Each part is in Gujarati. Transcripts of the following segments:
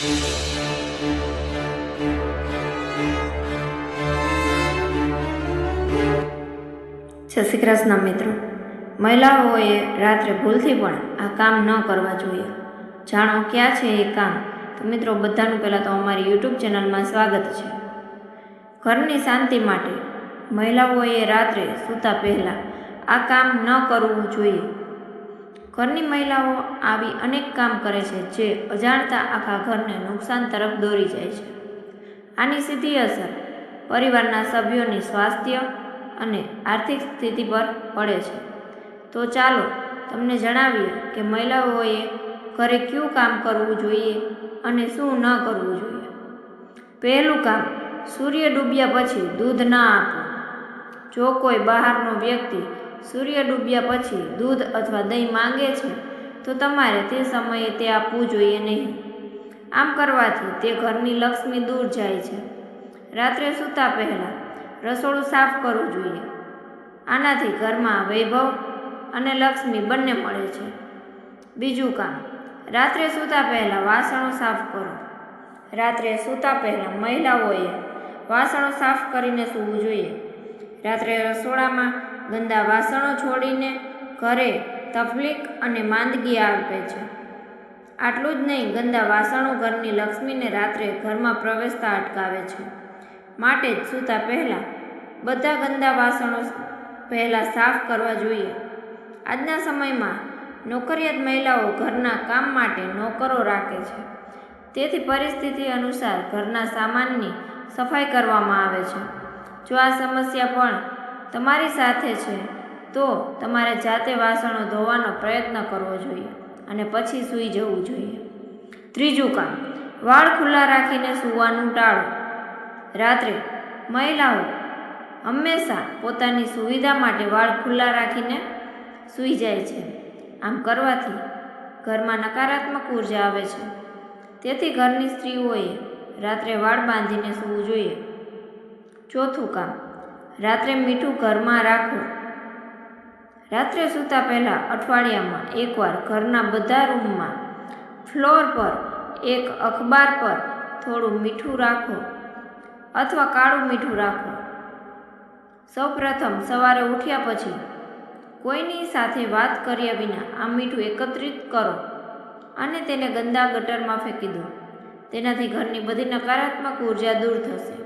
જય શ્રી કૃષ્ણ મિત્રો. મહિલાઓએ રાત્રે ભૂલથી પણ આ કામ ન કરવા જોઈએ. જાણો ક્યાં છે એ કામ? તો મિત્રો બધાનું પહેલાં તો અમારી યુટ્યુબ ચેનલમાં સ્વાગત છે. ઘરની શાંતિ માટે મહિલાઓએ રાત્રે સૂતા પહેલાં આ કામ ન કરવું જોઈએ. ઘરની મહિલાઓ આવી અનેક કામ કરે છે જે અજાણતા આખા ઘરને નુકસાન તરફ દોરી જાય છે. આની સીધી અસર પરિવારના સભ્યોની સ્વાસ્થ્ય અને આર્થિક સ્થિતિ પર પડે છે. તો ચાલો તમને જણાવીએ કે મહિલાઓએ ઘરે કયું કામ કરવું જોઈએ અને શું ન કરવું જોઈએ. પહેલું કામ, સૂર્ય ડૂબ્યા પછી દૂધ ન આપવું. જો કોઈ બહારનો વ્યક્તિ સૂર્ય ડૂબ્યા પછી દૂધ અથવા દહીં માંગે છે, તો તમારે તે સમયે તે આપવું જોઈએ નહીં. આમ કરવાથી તે ઘરની લક્ષ્મી દૂર જાય છે. રાત્રે સૂતા પહેલાં રસોડું સાફ કરવું જોઈએ. આનાથી ઘરમાં વૈભવ અને લક્ષ્મી બંને મળે છે. બીજું કામ, રાત્રે સૂતા પહેલાં વાસણો સાફ કરો. રાત્રે સૂતા પહેલાં મહિલાઓએ વાસણો સાફ કરીને સૂવું જોઈએ. રાત્રે રસોડામાં ગંદા વાસણો છોડીને ઘરે તકલીફ અને માંદગી આપે છે. આટલું જ નહીં, ગંદા વાસણો ઘરની લક્ષ્મીને રાત્રે ઘરમાં પ્રવેશતા અટકાવે છે. માટે જ સૂતા પહેલાં બધા ગંદા વાસણો પહેલાં સાફ કરવા જોઈએ. આજના સમયમાં નોકરિયાત મહિલાઓ ઘરના કામ માટે નોકરો રાખે છે. તેથી પરિસ્થિતિ અનુસાર ઘરના સામાનની સફાઈ કરવામાં આવે છે. જો આ સમસ્યા પણ તમારી સાથે છે, તો તમારે જાતે વાસણો ધોવાનો પ્રયત્ન કરવો જોઈએ અને પછી સૂઈ જવું જોઈએ. ત્રીજું કામ, વાળ ખુલ્લા રાખીને સૂવાનું ટાળો. રાત્રે મહિલાઓ હંમેશા પોતાની સુવિધા માટે વાળ ખુલ્લા રાખીને સૂઈ જાય છે. આમ કરવાથી ઘરમાં નકારાત્મક ઊર્જા આવે છે. તેથી ઘરની સ્ત્રીઓએ રાત્રે વાળ બાંધીને સૂવું જોઈએ. ચોથું કામ રાત્રે મીઠું ઘરમાં રાખો. રાત્રે સૂતા પહેલાં અઠવાડિયામાં એકવાર ઘરના બધા રૂમમાં ફ્લોર પર એક અખબાર પર થોડું મીઠું રાખો અથવા કાળું મીઠું રાખો. સૌપ્રથમ સવારે ઉઠ્યા પછી કોઈની સાથે વાત કર્યા વિના આ મીઠું એકત્રિત કરો અને તેને ગંદા ગટરમાં ફેંકી દો. તેનાથી ઘરની બધી નકારાત્મક ઊર્જા દૂર થશે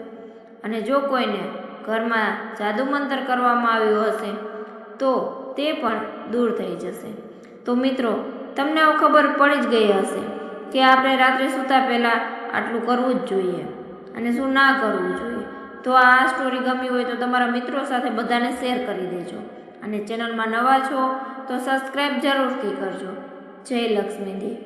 અને જો કોઈને ઘરમાં જાદુમંતર કરવામાં આવ્યું હશે, તો તે પણ દૂર થઈ જશે. તો મિત્રો, તમને આવું ખબર પડી જ ગઈ હશે કે આપણે રાત્રે સૂતા પહેલાં આટલું કરવું જ જોઈએ અને શું ના કરવું જોઈએ. તો આ સ્ટોરી ગમી હોય તો તમારા મિત્રો સાથે બધાને શેર કરી દેજો અને ચેનલમાં નવા છો તો સબસ્ક્રાઈબ જરૂરથી કરજો. જય લક્ષ્મીજી.